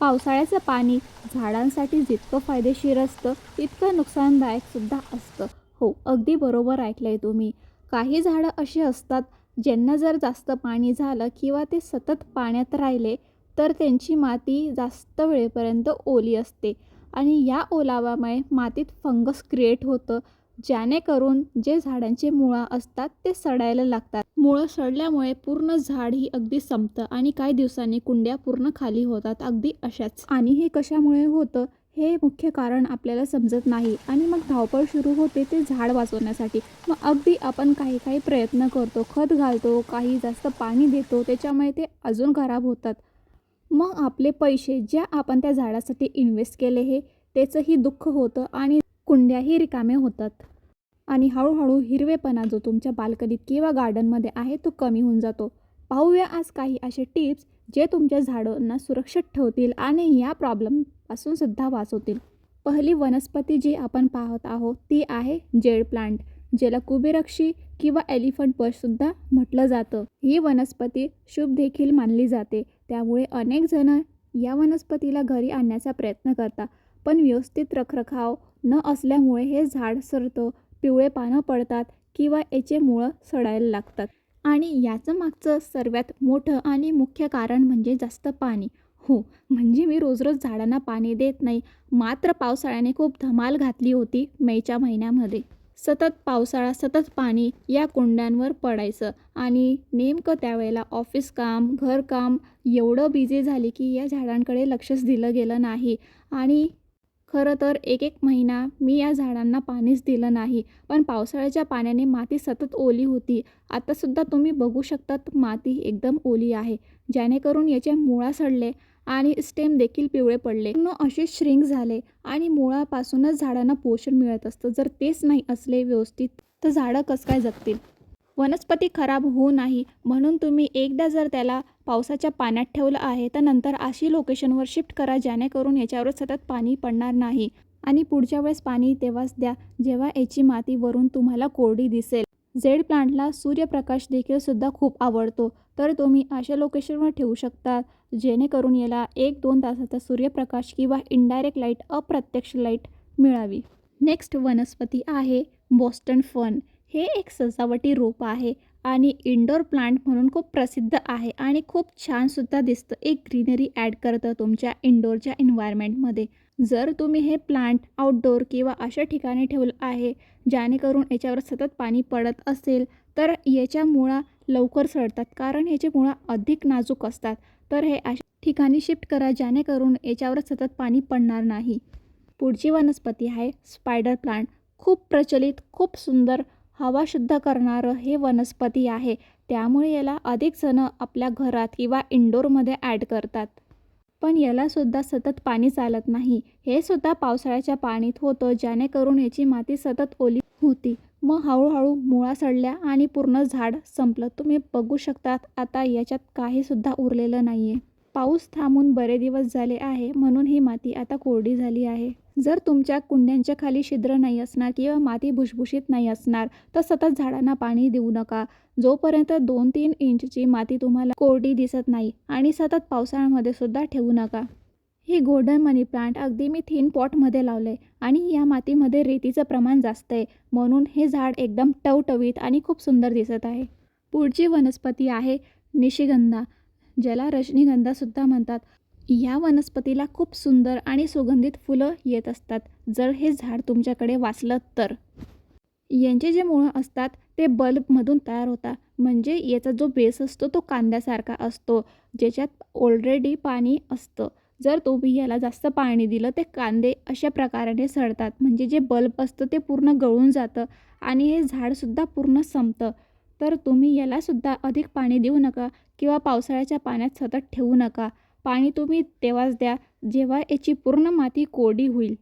पावसाळ्याचं पाणी झाडांसाठी जितकं फायदेशीर असतं तितकं नुकसानदायक सुद्धा असतं. हो अगदी बरोबर ऐकलंय तुम्ही. काही झाडं अशी असतात ज्यांना जर जास्त पाणी झालं किंवा ते सतत पाण्यात राहिले तर त्यांची माती जास्त वेळेपर्यंत ओली असते. आणि या ओलावामुळे मातीत फंगस क्रिएट होतं जेणेकरून जे झाडांचे मुळं असतात ते सडायला लागतात. मुळं सडल्यामुळे पूर्ण झाड ही अगदी संपतं आणि काही दिवसांनी कुंड्या पूर्ण खाली होतात अगदी अशाच. आणि हे कशामुळे होतं? हे मुख्य कारण आपल्याला समजत नाही. आणि मग धावपळ सुरू होते ते झाड वाचवण्यासाठी. मग अगदी आपण काही काही प्रयत्न करतो खत घालतो काही जास्त पाणी देतो त्याच्यामुळे ते अजून खराब होतात. मग आपले पैसे ज्या आपण त्या झाडासाठी इन्व्हेस्ट केले हे त्याचंही दुःख होतं आणि कुंड्याही रिकाम्या होतात. आणि हळूहळू हिरवेपणा जो तुमच्या बाल्कनीत किंवा गार्डनमध्ये आहे तो कमी होऊन जातो. पाहूया आज काही असे टिप्स जे तुमच्या झाडांना सुरक्षित ठेवतील आणि या प्रॉब्लेमपासून सुद्धा वाचवतील. पहिली वनस्पती जी आपण पाहत आहोत ती आहे जेड प्लांट ज्याला कुबेरक्षी किंवा एलिफंट बशसुद्धा म्हटलं जातं. ही वनस्पती शुभ देखील मानली जाते. त्यामुळे अनेक जण या वनस्पतीला घरी आणण्याचा प्रयत्न करतात. पण व्यवस्थित रखरखाव न असल्यामुळे हे झाड सरतं पिवळे पानं पडतात किंवा याचे मुळं सडायला लागतात. आणि याचं मागचं सर्वात मोठं आणि मुख्य कारण म्हणजे जास्त पाणी. हो म्हणजे मी रोज रोज झाडांना पाणी देत नाही. मात्र पावसाळ्याने खूप धमाल घातली होती मेच्या महिन्यामध्ये. सतत पावसाळा सतत पाणी या कुंड्यांवर पडायचं आणि नेमकं त्यावेळेला ऑफिस काम घरकाम एवढं बिझी झाली की या झाडांकडे लक्षच दिलं गेलं नाही. आणि खरं तर एक एक महिना मी या झाडांना पाणीच दिलं नाही. पण पावसाळ्याच्या पाण्याने माती सतत ओली होती. आतासुद्धा तुम्ही बघू शकतात माती एकदम ओली आहे. जेणेकरून याचे मुळा सडले आणि स्टेम देखील पिवळे पडले. पूर्ण असे श्रिंक झाले आणि मुळापासूनच झाडांना पोषण मिळत असतं. जर तेच नाही असले व्यवस्थित तर झाडं कसं काय जगतील? वनस्पती खराब होऊ नाही. म्हणून तुम्ही एकदा जर त्याला पावसाच्या पाण्यात ठेवलं आहे तर नंतर अशी लोकेशनवर शिफ्ट करा जेणेकरून याच्यावर सतत पाणी पडणार नाही. आणि पुढच्या वेळेस पाणी तेव्हाच द्या जेव्हा याची माती वरून तुम्हाला कोरडी दिसेल. झेड प्लांटला सूर्यप्रकाश देखील सुद्धा खूप आवडतो तर तुम्ही अशा लोकेशनवर ठेवू शकता जेणेकरून याला एक दोन तासाचा सूर्यप्रकाश किंवा इनडायरेक्ट लाइट अप्रत्यक्ष लाइट मिळावी. नेक्स्ट वनस्पती आहे बॉस्टन फन हे एक सजावटी रोप आहे. आणि इंडोर प्लांट म्हणून खूप प्रसिद्ध आहे आणि खूप छानसुद्धा दिसतं. एक ग्रीनरी ॲड करतं तुमच्या इंडोरच्या इन्व्हायरमेंटमध्ये जर तुम्ही हे प्लांट आउटडोर किंवा अशा ठिकाणी ठेवलं आहे जेणेकरून याच्यावर सतत पाणी पडत असेल तर याच्या मुळा लवकर सडतात. कारण याचे मुळा अधिक नाजूक असतात. तर हे अशा ठिकाणी शिफ्ट करा जेणेकरून याच्यावर सतत पाणी पडणार नाही. पुढची वनस्पती आहे स्पायडर प्लांट खूप प्रचलित खूप सुंदर हवा शुद्ध करणारं हे वनस्पती आहे. त्यामुळे याला अधिक जणं आपल्या घरात किंवा इंडोरमध्ये ॲड करतात. पण यालासुद्धा सतत पाणी चालत नाही. हे सुद्धा पावसाळ्याच्या पाणीत होतं जेणेकरून याची माती सतत ओली होती. मग हळूहळू मुळा सडल्या आणि पूर्ण झाड संपलं. तुम्ही बघू शकतात आता याच्यात काहीसुद्धा उरलेलं नाही आहे पाऊस थांबून बरे दिवस झाले आहे म्हणून ही माती आता कोरडी झाली आहे. जर तुमच्या कुंड्यांच्या खाली छिद्र नाही असणार किंवा माती भुसभुशीत नाही असणार तर सतत झाडांना पाणी देऊ नका. जोपर्यंत दोन तीन इंचची माती तुम्हाला कोरडी दिसत नाही आणि सतत पावसाळ्यामध्ये सुद्धा ठेवू नका. हे गोल्डन मनी प्लांट अगदी मी थिन पॉटमध्ये लावलं आहे आणि या मातीमध्ये रेतीचं प्रमाण जास्त आहे म्हणून हे झाड एकदम टवटवीत आणि खूप सुंदर दिसत आहे. पुढची वनस्पती आहे निशिगंधा. ज्याला रजनीगंधासुद्धा म्हणतात. या वनस्पतीला खूप सुंदर आणि सुगंधित फुलं येत असतात. जर हे झाड तुमच्याकडे वाचलं तर. यांचे जे मुळं असतात ते बल्बमधून तयार होतात. म्हणजे याचा जो बेस असतो तो कांद्यासारखा असतो. ज्याच्यात ऑलरेडी पाणी असतं. जर तुम्ही याला जास्त पाणी दिलं ते कांदे अशा प्रकाराने सडतात. म्हणजे जे बल्ब असतं ते पूर्ण गळून जातं. आणि हे झाडसुद्धा पूर्ण संपतं. तर तुम्ही यालासुद्धा अधिक पाणी देऊ नका किंवा पावसाळ्याच्या पाण्यात सतत ठेवू नका. पाणी तुम्ही तेव्हाच द्या जेव्हा याची पूर्ण माती कोरडी होईल.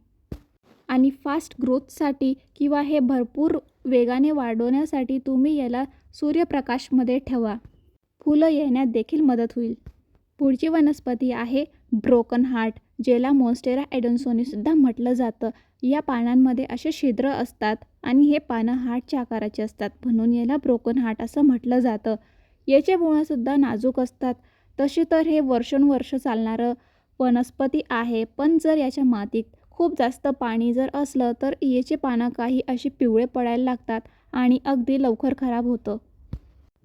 आणि फास्ट ग्रोथसाठी किंवा हे भरपूर वेगाने वाढवण्यासाठी तुम्ही याला सूर्यप्रकाशमध्ये ठेवा. फुलं येण्यात देखील मदत होईल. पुढची वनस्पती आहे ब्रोकन हार्ट ज्याला मोन्स्टेरा ॲडन्सोनीसुद्धा म्हटलं जातं. या पानांमध्ये असे छिद्र असतात आणि हे पानं हार्टच्या आकाराचे असतात. म्हणून याला ब्रोकन हार्ट असं म्हटलं जातं. याचे मुळंसुद्धा नाजूक असतात. तसे तर हे वर्षानुवर्ष चालणारं वनस्पती आहे. पण जर याच्या मातीत खूप जास्त पाणी जर असलं तर याचे पानं काही अशी पिवळे पडायला लागतात आणि अगदी लवकर खराब होतं.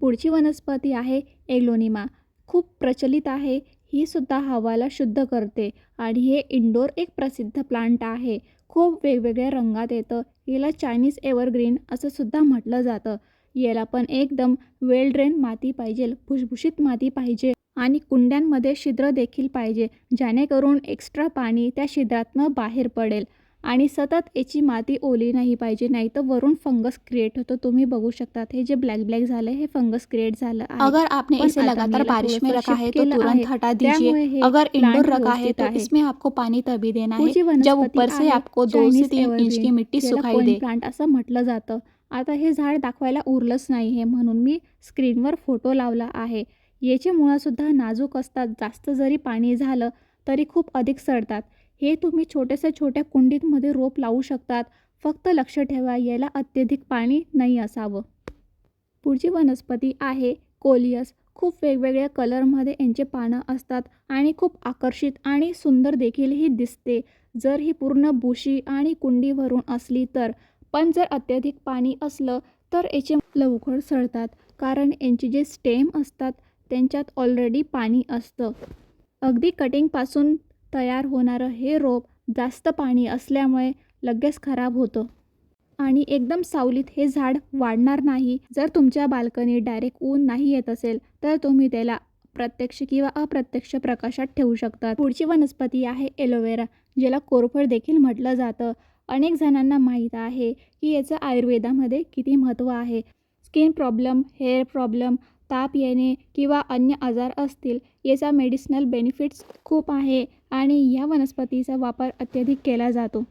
पुढची वनस्पती आहे एग्लोनिमा. खूप प्रचलित आहे. ही सुद्धा हवाला शुद्ध करते आणि हे इंडोर एक प्रसिद्ध प्लांट आहे. खूप वेगवेगळ्या रंगात येतं. याला चायनीज एव्हरग्रीन असं सुद्धा म्हटलं जातं. याला पण एकदम वेल ड्रेन माती पाहिजे भुसभुशीत माती पाहिजे आणि कुंड्यांमध्ये छिद्र देखील पाहिजे जेणेकरून एक्स्ट्रा पाणी त्या छिद्रातनं बाहेर पडेल. आणि सतत याची माती ओली नाही पाहिजे नाही तर वरून फंगस क्रिएट होतं. तुम्ही बघू शकतात. हे जे ब्लॅक ब्लॅक झालं हे फंगस क्रिएट झालं अगर आपने इसे लगातार बारिश में रखा है तो तुरंत. हटा दीजिए। अगर इंडोर रखा है तो. इसमें आपको पानी तभी देना है जब ऊपर से आपको दो से तीन इंच की. मिट्टी सुखाई दे। प्लांट असं म्हटलं जातं. आता हे झाड दाखवायला उरलंच नाही हे म्हणून मी स्क्रीनवर फोटो लावला आहे. याची मुळंसुद्धा नाजूक असतात. जास्त जरी पाणी झालं तरी खूप अधिक सडतात. हे तुम्ही छोट्याशा छोट्या कुंडीतमध्ये रोप लावू शकतात. फक्त लक्ष ठेवा याला अत्यधिक पाणी नाही असावं. पुढची वनस्पती आहे कोलियस. खूप वेगवेगळ्या कलरमध्ये यांचे पानं असतात आणि खूप आकर्षित आणि सुंदर देखील ही दिसते. जर ही पूर्ण बुशी आणि कुंडीवरून असली तर पण जर अत्यधिक पाणी असलं तर याचे लवकर सळतात कारण यांचे जे स्टेम असतात त्यांच्यात ऑलरेडी पाणी असतं. अगदी कटिंगपासून तयार होणारं हे रोप जास्त पाणी असल्यामुळे लगेच खराब होतं. आणि एकदम सावलीत हे झाड वाढणार नाही. जर तुमच्या बाल्कनीत डायरेक्ट ऊन नाही येत असेल तर तुम्ही त्याला प्रत्यक्ष किंवा अप्रत्यक्ष प्रकाशात ठेवू शकता. पुढची वनस्पती आहे एलोवेरा ज्याला कोरफड देखील म्हटलं जातं. अनेक जणांना माहीत आहे की याचं आयुर्वेदामध्ये किती महत्त्व आहे. स्किन प्रॉब्लेम हेअर प्रॉब्लेम ताप येणे किंवा अन्य आजार असतील याचा मेडिसिनल बेनिफिट्स खूप आहे आणि या वनस्पतीचा वापर अत्यधिक केला जातो.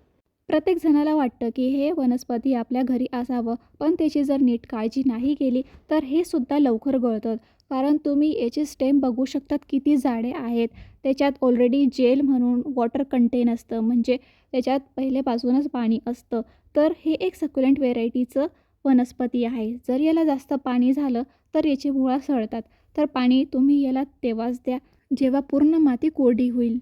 प्रत्येक जणाला वाटतं की हे वनस्पती आपल्या घरी असावं पण त्याची जर नीट काळजी नाही केली तर हे सुद्धा लवकर गळतं. कारण तुम्ही याचे स्टेम बघू शकतात किती जाडे आहेत. त्याच्यात ऑलरेडी जेल म्हणून वॉटर कंटेन असतं म्हणजे त्याच्यात पहिल्यापासूनच पाणी असतं. तर हे एक सक्युलेंट व्हेरायटीचं वनस्पती आहे. जर याला जास्त पाणी झालं तर याची मुळा सळतात. तर पाणी तुम्ही याला तेव्हाच द्या जेव्हा पूर्ण माती कोरडी होईल.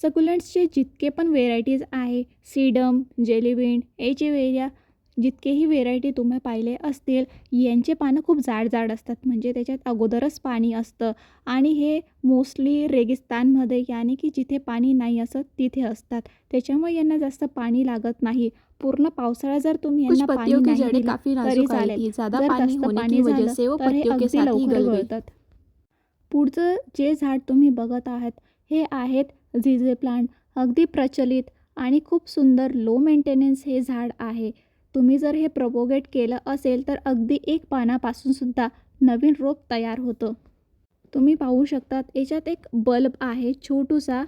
सकुलंट्सचे जितके पण व्हेरायटीज आहे सीडम जेलीबीन एचेवेरिया जितकेही व्हेरायटी तुम्ही पाहिले असतील यांचे पानं खूप जाड जाड असतात. म्हणजे त्याच्यात अगोदरच पाणी असतं. आणि हे मोस्टली रेगिस्तानमध्ये यानी की जिथे पाणी नाही असत तिथे असतात. त्याच्यामुळे यांना जास्त पाणी लागत नाही. पूर्ण पावसाळा जर तुम्ही यांना पाणी नाही तरी चालेल. जर जास्त पाणी झालं तर हे अगदी लवकर गळतात. पुढचं जे झाड तुम्ही बघत आहात हे आहेत झिझे प्लांट. अगदी प्रचलित आणि खूप सुंदर लो मेंटेनन्स हे झाड आहे. तुम्ही जर हे प्रपोगेट केलं असेल तर अगदी एक पानापासूनसुद्धा नवीन रोप तयार होतं. तुम्ही पाहू शकतात याच्यात एक बल्ब आहे छोटूसा.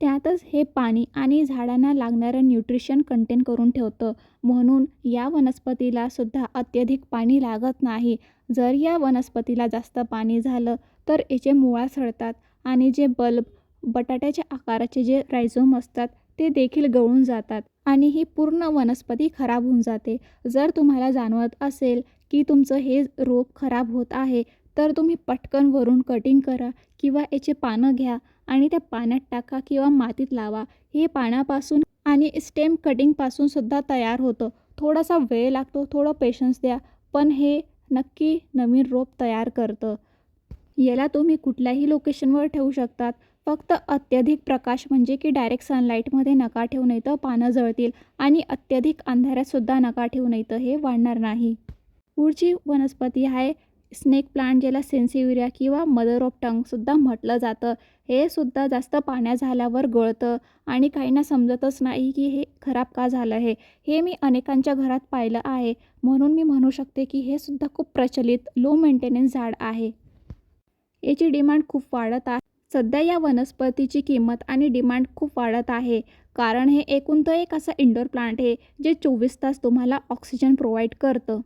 त्यातच हे पाणी आणि झाडांना लागणारं न्यूट्रिशन कंटेन करून ठेवतं. म्हणून या वनस्पतीला सुद्धा अत्यधिक पाणी लागत नाही. जर या वनस्पतीला जास्त पाणी झालं तर याचे मुळा सडतात आणि जे बल्ब बटाट्याच्या आकाराचे जे रायझोम असतात ते देखील गळून जातात. आणि ही पूर्ण वनस्पती खराब होऊन जाते. जर तुम्हाला जाणवत असेल की तुमचं हे रोप खराब होत आहे तर तुम्ही पटकन वरून कटिंग करा किंवा याचे पानं घ्या आणि त्या पाण्यात टाका किंवा मातीत लावा. हे पानापासून आणि स्टेम कटिंगपासून सुद्धा तयार होतं. थोडासा वेळ लागतो थोडं पेशन्स द्या पण हे नक्की नवीन रोप तयार करतं. याला तुम्ही कुठल्याही लोकेशनवर ठेवू शकतात. फक्त अत्यधिक प्रकाश म्हणजे की डायरेक्ट सनलाईटमध्ये नका ठेवू नाही तर पानं जळतील आणि अत्यधिक अंधाऱ्यातसुद्धा नका ठेवू नाही तर हे वाढणार नाही. पुढची वनस्पती आहे स्नेक प्लांट ज्याला सेन्सिव्हिरिया किंवा मदर ऑफ टंगसुद्धा म्हटलं जातं. हे सुद्धा जास्त पाण्या झाल्यावर गळतं आणि काहींना समजतच नाही की हे खराब का झालं आहे. हे मी अनेकांच्या घरात पाहिलं आहे. म्हणून मी म्हणू शकते की हे सुद्धा खूप प्रचलित लो मेंटेनन्स झाड आहे. याची डिमांड खूप वाढत आहे. सध्या या वनस्पतीची किंमत आणि डिमांड खूप वाढत आहे. कारण हे एकूण तर एक असं इंडोर प्लांट आहे जे चोवीस तास तुम्हाला ऑक्सिजन प्रोव्हाइड करतं.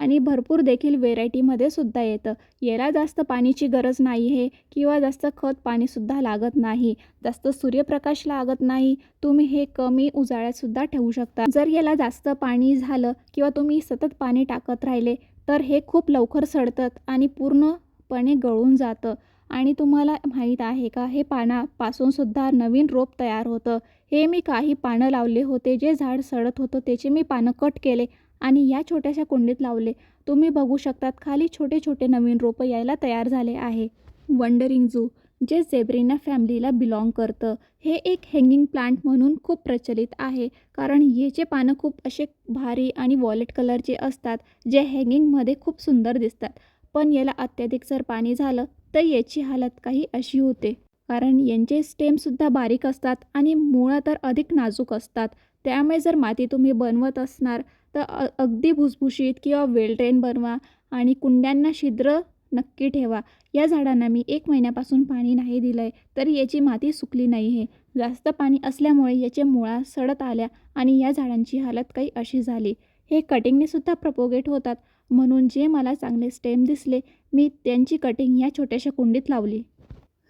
आणि भरपूर देखील व्हेरायटीमध्ये सुद्धा येतं. याला जास्त पाण्याची गरज नाही आहे किंवा जास्त खत पाणीसुद्धा लागत नाही. जास्त सूर्यप्रकाश लागत नाही. तुम्ही हे कमी उजाळ्यातसुद्धा ठेवू शकता. जर याला जास्त पाणी झालं किंवा तुम्ही सतत पाणी टाकत राहिले तर हे खूप लवकर सडतात आणि पूर्णपणे गळून जातं. आणि तुम्हाला माहीत आहे का हे पानापासूनसुद्धा नवीन रोप तयार होतं. हे मी काही पानं लावले होते जे झाड सडत होतं त्याचे मी पानं कट केले आणि या छोट्याशा कुंडीत लावले. तुम्ही बघू शकतात खाली छोटे छोटे नवीन रोपं यायला तयार झाले आहे. वंडरिंग झू जे झेब्रिना फॅमिलीला बिलॉंग करतं हे एक हँगिंग प्लांट म्हणून खूप प्रचलित आहे. कारण याचे पानं खूप असे भारी आणि वॉलेट कलरचे असतात जे हँगिंगमध्ये खूप सुंदर दिसतात. पण याला अत्याधिक जर पाणी झालं तर याची हालत काही अशी होते. कारण यांचे स्टेमसुद्धा बारीक असतात आणि मुळं तर अधिक नाजूक असतात. त्यामुळे जर माती तुम्ही बनवत असणार तर अगदी भुसभुशीत किंवा वेल ट्रेन बनवा आणि कुंड्यांना छिद्र नक्की ठेवा. या झाडांना मी एक महिन्यापासून पाणी नाही दिलं आहे तरी याची माती सुकली नाही आहे जास्त पाणी असल्यामुळे याच्या मुळा सडत आल्या आणि या झाडांची हालत काही अशी झाली. हे कटिंगनेसुद्धा प्रपोगेट होतात. म्हणून जे मला चांगले स्टेम दिसले मी त्यांची कटिंग या छोट्याशा कुंडीत लावली.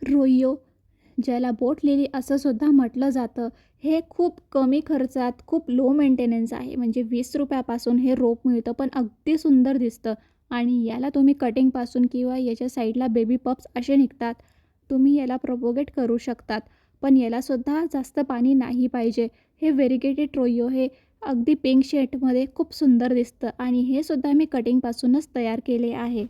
रोइयो ज्याला बोट लिली असं सुद्धा म्हटलं जातं हे खूप कमी खर्चात खूप लो मेंटेनन्स आहे. म्हणजे वीस रुपयापासून हे रोप मिळतं पण अगदी सुंदर दिसतं. आणि याला तुम्ही कटिंगपासून किंवा याच्या साईडला बेबी पप्स असे निघतात. तुम्ही याला प्रोपोगेट करू शकतात. पण यालासुद्धा जास्त पाणी नाही पाहिजे. हे व्हेरिगेटेड रोइयो. हे अगदी पिंक शेडमध्ये खूप सुंदर दिसतं आणि हे सुद्धा मी कटिंगपासूनच तयार केले आहे.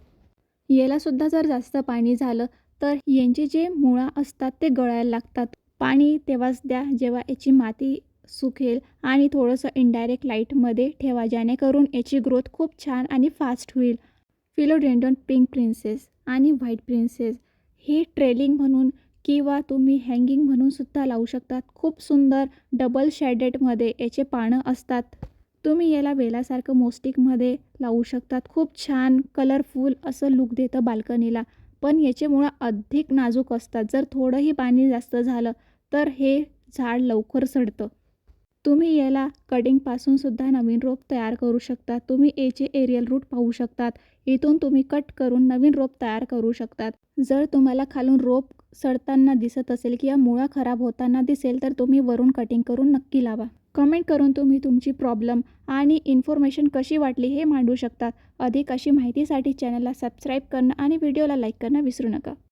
यालासुद्धा जर जास्त पाणी झालं तर यांचे जे मुळा असतात ते गळायला लागतात. पाणी तेव्हाच द्या जेव्हा याची माती सुकेल आणि थोडंसं इनडायरेक्ट लाईटमध्ये ठेवा जेणेकरून याची ग्रोथ खूप छान आणि फास्ट होईल. फिलोडेंडॉन पिंक प्रिन्सेस आणि व्हाईट प्रिन्सेस हे ट्रेलिंग म्हणून किंवा तुम्ही हँगिंग म्हणूनसुद्धा लावू शकतात. खूप सुंदर डबल शॅडेडमध्ये याचे पानं असतात. तुम्ही याला वेलासारखं मोस्टिकमध्ये लावू शकतात. खूप छान कलरफुल असं लुक देतं बाल्कनीला. पण याचे मुळं अधिक नाजूक असतात. जर थोडंही पाणी जास्त झालं तर हे झाड लवकर सडतं. तुम्ही याला कटिंगपासूनसुद्धा नवीन रोप तयार करू शकता. तुम्ही याचे एरियल रूट पाहू शकतात. इथून तुम्ही कट करून नवीन रोप तयार करू शकतात. जर तुम्हाला खालून रोप सडताना दिसत असेल किंवा मुळा खराब होताना दिसेल तर तुम्ही वरून कटिंग करून नक्की लावा. कमेंट करून तुम्ही तुमची प्रॉब्लेम आणि इन्फॉर्मेशन कशी वाटली हे मांडू शकतात. अधिक अशी माहितीसाठी चॅनलला सबस्क्राईब करणं आणि व्हिडिओला लाईक करणं विसरू नका.